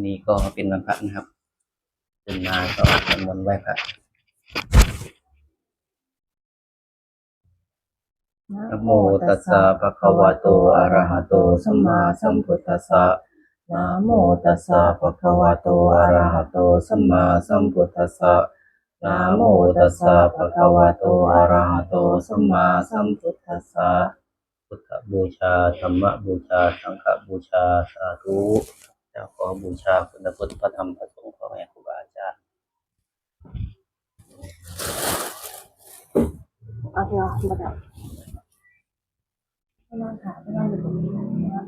นี่ก็เป็นวันพระนะครับตื่นมาก็สวดมนต์ไหว้พระนะโมตัสสะภะคะวะโตอะระหะโตสัมมาสัมพุทธัสสะนะโมตัสสะภะคะวะโตอะระหะโตสัมมาสัมพุทธัสสะนะโมตัสสะภะคะวะโตอะระหะโตสัมมาสัมพุทธัสสะพุทธบูชาธรรมบูชาสังฆบูชาสาธุเจะขอบูชาคุณพุทธพระธรรมพระสงฆ์พ่อแม่ครูบาอาจารย์เอาเดี๋ยวมาดับไม่นั่งขาไม่นอนอยู่ตรงนี้นะ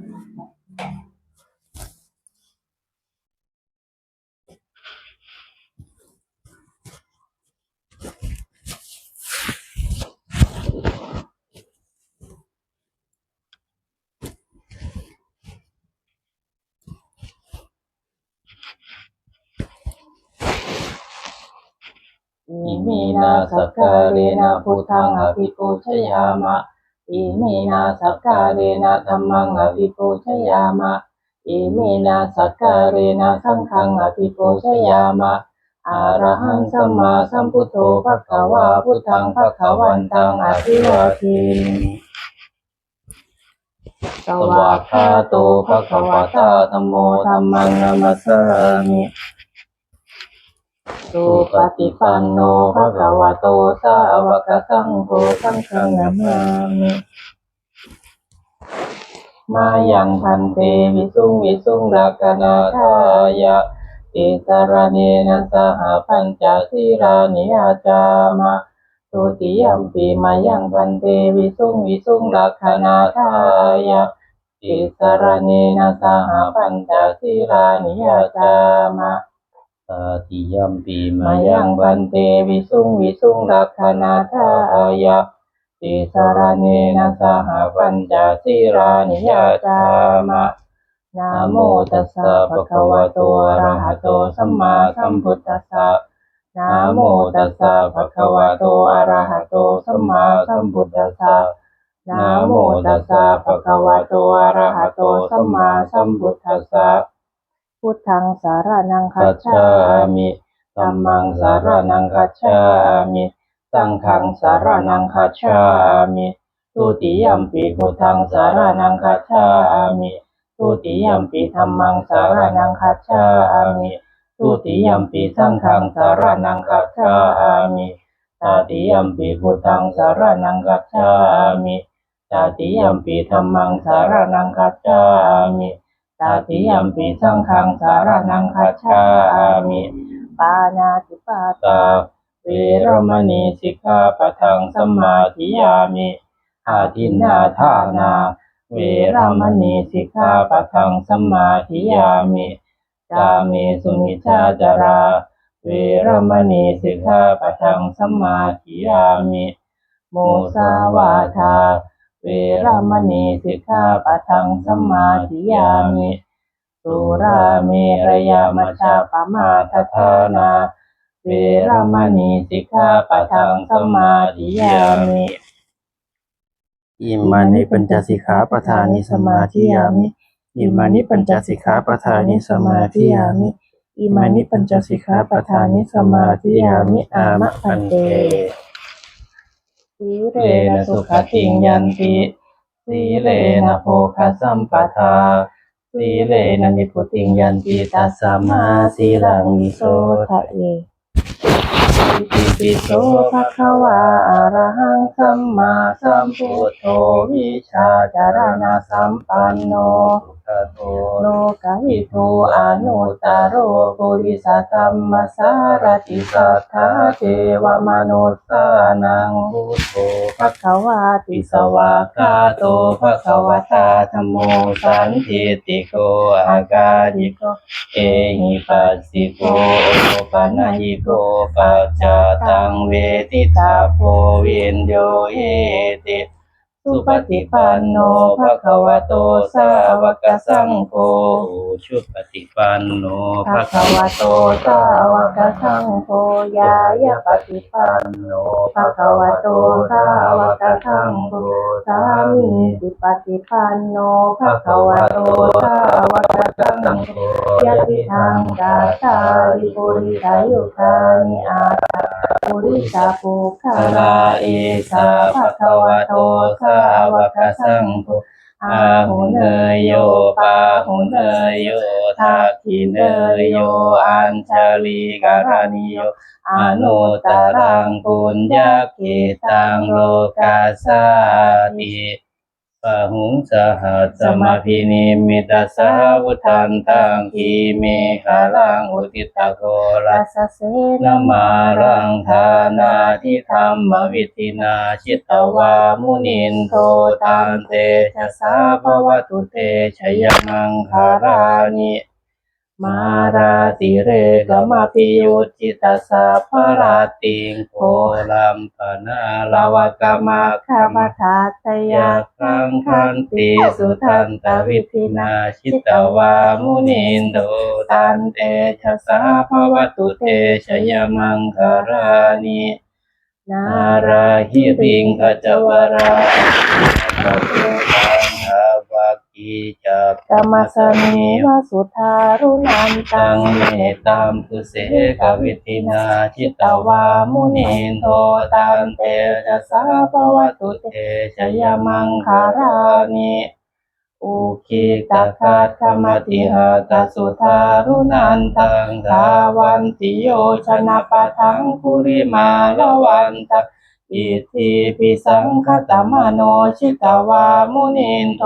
อิมีนาสกการเนะพุทธังอภิปูชยามะอิมีนาสกการเนะธัมมังอภิปูชยามะอิมีนาสกการเนะสังฆังอภิปูชยามะอะระหังสัมมาสัมพุทโธภะคะวาพุทธังภะคะวันตังอภิวาทิสวากขาโตภะคะวะตาธัมโมธัมมังนัมสสามิ สุปฏิปันโนภะคะวะโตสาวกสังโฆสังฆังนามามิมายังพันเตวิสุงวิสุงรักนาทายะติสารเนนะสหปัญจศีรานิอาจามะตุติยมปีมายังพันเตวิสุงวิสุงรักนาทายะติสารเนนะสหปัญจศีรานิอาจามะ ตาติยมปีมายังพันเตวิสุงวิสุงรักนาทายะติสารเนนะสหปัญจศีรานิยาจามะนะโมตัสสะภะคะวะโตอะระหะโตสัมมาสัมพุทธัสสะนะโมตัสสะภะคะวะโตอะระหะโตสัมมาสัมพุทธัสสะนะโมตัสสะภะคะวะโตอะระหะโตสัมมาสัมพุทธัสสะ พุทธังสารนังคัคัจจฉาฉามิธัมมังสารนังคัจฉามิสังฆังสารนังคัจฉามิทุติยมปีพุทธังสารนังคัจฉามิทุติยมปีธัมมังสารนังคัจฉามิทุติยมปีสังฆังสารนังคัจฉามิตติยมปีพุทธังสารนังคัจฉามิตติยมปีธัมมังสารนังคัจฉามิ ตติยมปีสังฆังสารนังคัจฉามิปานาติปาตาตาเวรมณีสิกขาปะทังสมมาธิยามิอาทินนาทานา เวรมณีสิกขาปะทังสมมาธิยามิกาเมสุมิชาจารา เวรมณีสิกขาปะทังสมมาธิยามิ โมสาวาทา เวรมณีสิกขาปะทังสมมาธิยามิสุราเมรยมัชฌาปมาทฐานาเวรมณีสิกขาปะทังสมาธิยามิอิมานิปัญจสิกขาปทานิสมาธิยามิอิมานิปัญจสิกขาปทานิสมาธิยามิอิมานิปัญจสิกขาปทานิสมาธิยามิอามะพันเต สีเรนะสุขติงยันติสีเลนะโภคสัมปทาสีเลนะนิพุติงยันติตัสสมาสีลังวิโสทะเยติปิโสภะคะวาอะระหังสัมมาสัมพุทโธวิชาจารณะสัมปันโน โตโลกวิวิทูอนุตตโรปุริสธรรมสารติสัทธาเทวมนุสสานังพุทโธภะคะวาติสวากาโตภะคะวตาธัมโมสันทิติโกอากาลิโกเอหิปัสสิโกโอปนัยโกปัจจตังเวทิตาโพวินโยเอติ สุปฏิปันโนภะคะวะโตสาวกสังโฆชุปฏิปันโนภะคะวะโตสาวกสังโฆยายะปฏิปันโนภะคะวะโตสาวกสังโฆสามีสิปฏิปันโนภะคะวะโตสาวกสังโฆยะติทังกาตาริปุริสายุคานิอาตา ปุริสาปุคาอาลาลาเอสาภะคะวะโตสาวกสังโฆอาหุเนยโยปาหุเนยโยทักขิเนเนยโยอัญชลีกาการาานิโยอนุตตรังปุญญาญาเกเกตัตังโลกาสาสาติติ ปะหุงสหัสมาพินิมิตาสาวุทันตังคีเมฆาลังอุติตะโกรัรัสสเสนมารังธานาทิธรรมวิตินาชิตวามุนินโทตันเตชะสาภวตุเตชยมังคารานิ มาราติเรกมาปิยุจิตาสาภราติงโพลัมปนาลาวกาข้าคามาทาตยาคังคันติสุทันตวิวินาชิตวามุนินโดตัตันเตชะสาภวตุเตชยมังคารานินาราหิริงงขจวราราปังอาวากีจักกรรมสนีวสุธารุนันตังเมเมตัมปุเสกวิตินาชิตวามุนินโทตันเตชะสาภวตุเตชยมังคารานิอุอุคิตาคาธรรมติหาตสุสุธารุนันตังทาทาวันติโยชนะนะปะปะทัทังคุริมามาละวันตะตะ อิทิปิสังคตมโนชิตวามุนินโต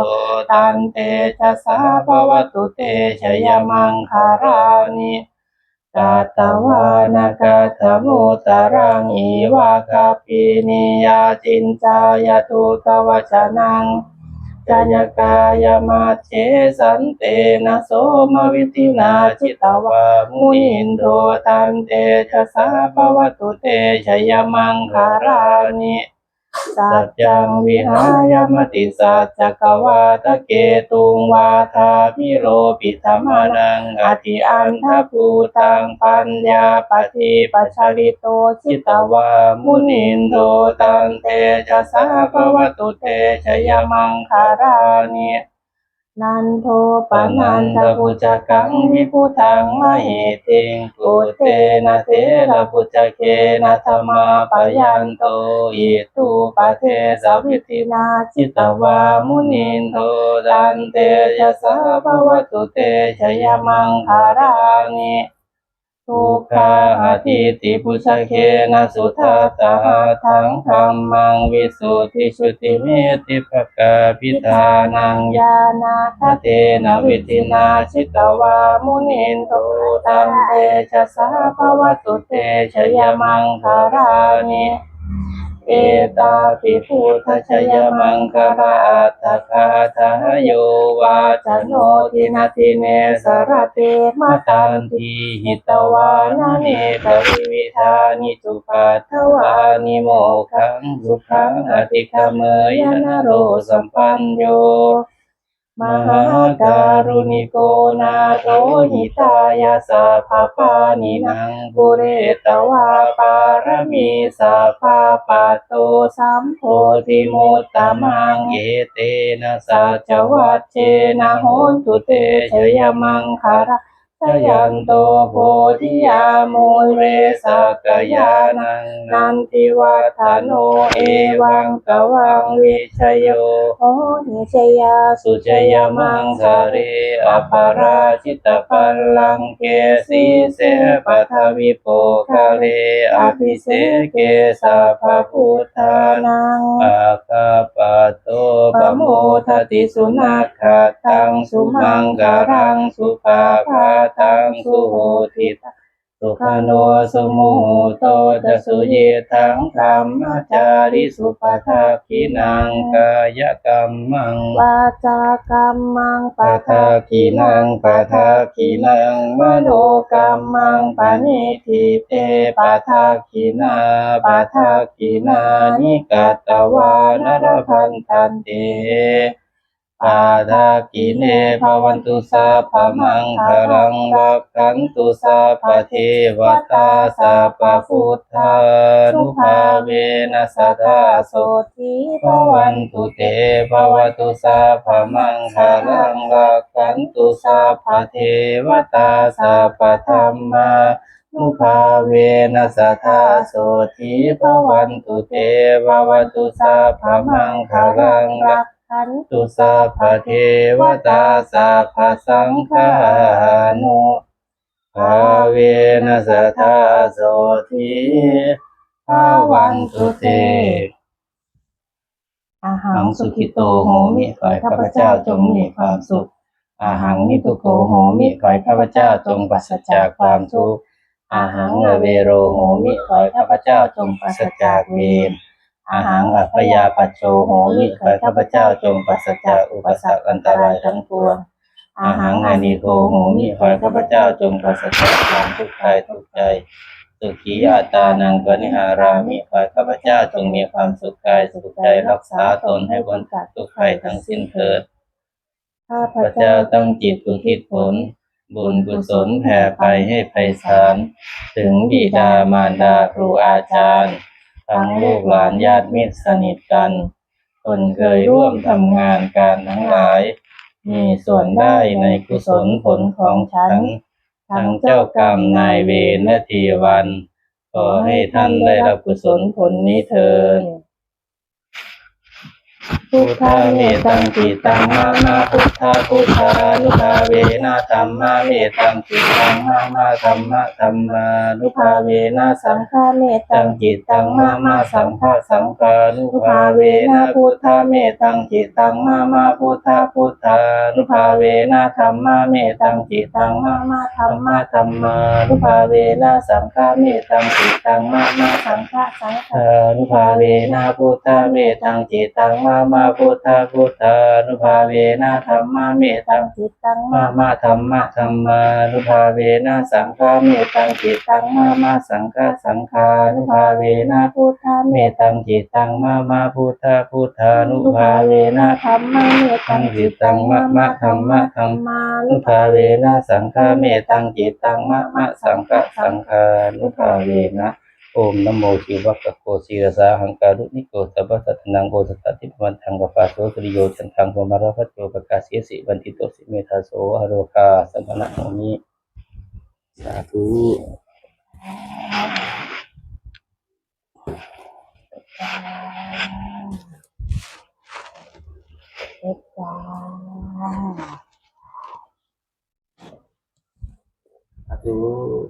ตันเตชะสาภวตุเตชยมังคารานิกาตวานากาตมุตรังอีวากาปินิยาจินจายตุตวชนัง จายกายมาเชสันเตนะโสมวิตินาจิตวามุนินโดตันเตชะสาภวตุเตชยมังคารานิ สัจจังวิหายมติสัจจกวาตะเกตุงวาทามิโรปิธรรมนังอธิอันทภูตังปัญญาปฏิปัชริโตสิตวามุนินโทตันเตจะสาภวตุเตชยมังคารานิ นันโทปะนันทปุจกังวิพุทังมหิติงปุเตนะเทระปุจเกนะธรรมาปยันโตอิตุปะเทสวิตินาจิตวามุนินโทตันเตยะสาภวตุเตชยมังคารานิ ทุกขาทิติปุชเคนะสุทัตตาทังธรรมังวิสุทธิสุติเมติภกาพิธานังยานาคเตนะวิตินาชิตวามุนินโทตังเตชะสาภวตุเตชยมังคารานิ เอตาปิพุทธชยมังคาราอัตคาทาโยวาจโนทินาทิเนสรเตมาตันทีหิตวานาเนกวิวิธานิจุปัทวานิโมขังสุขังอธิคเมยนโรสัมปันโย มหาการุณิโกนาโถหิตายาสาภาปานินังบุเรตวาปารมีสาภาปัตโตสัมโพธิมุตตะมังเอเตนะสัจวัตเชนะโหตุเตชยมังคาระ ชยันโตโพธิยามูเรสกยานังนันติวัฒโนเอวังกวังวิชโยโอหิชยาสุชยมังสาเรอปาราชิตปัลลังเกสีเสปทวิโปคาเลอภิเสเกสัพพุทธานังปะกาปะโตปะโมทติสุนักขตังสุมังการังสุปาพาตังสุโหติตสุขโนสมุโมโตจสุเยทังธรรมจาริสุปทาคินังกายกรรมังวาจากรรมังปะทาคีนังปะทาคีนังมโนกรรมังปณิทิเตปะทาคีนาปะทาคีนานิกัตตวานรพันธันเต ปาทาคีเนภวันตุสาพมังคารังวักขันตุสาปเทวตาสาปพุทธานุภาเวนัสสะโสโสทีภวันตุเตภวตุสาพมังคารังรักขันตุสาพเทวตาสาพธรรมานุภาเวนัสทธาโสทีภวันตุเตภวตุสาพมังคารังรัก ขันตุสาพเทวตาสาพสังฆานุภาเวนัสทาโสทีภวันตุเตอาหังสุขิโตโหมิขอให้ข้าพเจ้าจงมีความสุข อาหังนิทุโกโหมิขอให้ข้าพเจ้าจงปราศจากความทุกข์อาหังอเวโรโหมิขอให้ข้าพเจ้าจงปราศจากเวร อาหังอัปยาปัจโชโหมิขอข้าพเจ้าจงปราศจากอุปสรรคอันตรายทั้งปวงอาหังอานิโกโหมิขอข้าพเจ้าจงปราศจากความทุกข์กายทุกข์ใจสุขีอาตานังกนิหารามิขอข้าพเจ้าจงมีความสุขกายสุขใจรักษาตนให้พ้นจากทุกภัยทั้งสิ้นเถิดข้าพระเจ้าเจ้าตั้งจิตอุทิศผล บุญกุศลแผ่ไปให้ไพศาลถึงบิดามารดาครูอาจารย์ ทั้งลูกหลานญาติมิตรสนิทกันคนเคยร่วมทำงานการทั้งหลาย มีส่วนได้ในกุศลผลของฉัน ทั้งเจ้ากรรมนายเวรและทีวัน ขอให้ท่านได้รับกุศลผลนี้เถิด พุทธาเมตังจิตังมานาพุทธาพุทธานุภาเวนะธรรมาเมตังจิตังมามาธรรมะธรรมานุภาเวนะสังฆาเมตังงจิตตังมามาสังฆาสังฆานุภาเวนะพุทธาเมตังจิตตังมามาพุทธาพุทธานุภาเวนะธรรมาเมตังจิตตังมามาธรรมะธรรมานุภาเวนะสังฆาเมตังจิตตังมามาสังฆาฆะสังฆะอานุภาเวนะพุทธาเมตังจิตตังมามาพุทธาพุทธานุภาเวนะธรรมาเมตังจิตตังมามาธรรมะธรรมานุภาเวนะสังฆาเมตังจิตตังมามาสังฆาสังฆานุภาเวนะพุทธาเมเมตตังจิตตังมามาพุทธาพุทธานุภาเวนะธรรมะเมตตังจิตตังมะมะธรรมะธรรมานุภาเวนะสังฆาเมตังจิตตังมะมะสังฆาสังฆานุภาเวนะ โอมนโมชีวะกะโกสีรสาหังการุณิโกสัพพสัตนังโกสัตติปวันทังกปาโสสริโยชันทังโมมารพัจโยปกาสีสิวันติโตสิเมธาโสอโรคาสัมปนะโมมิสาธุเอ็ดจ้าสาธุ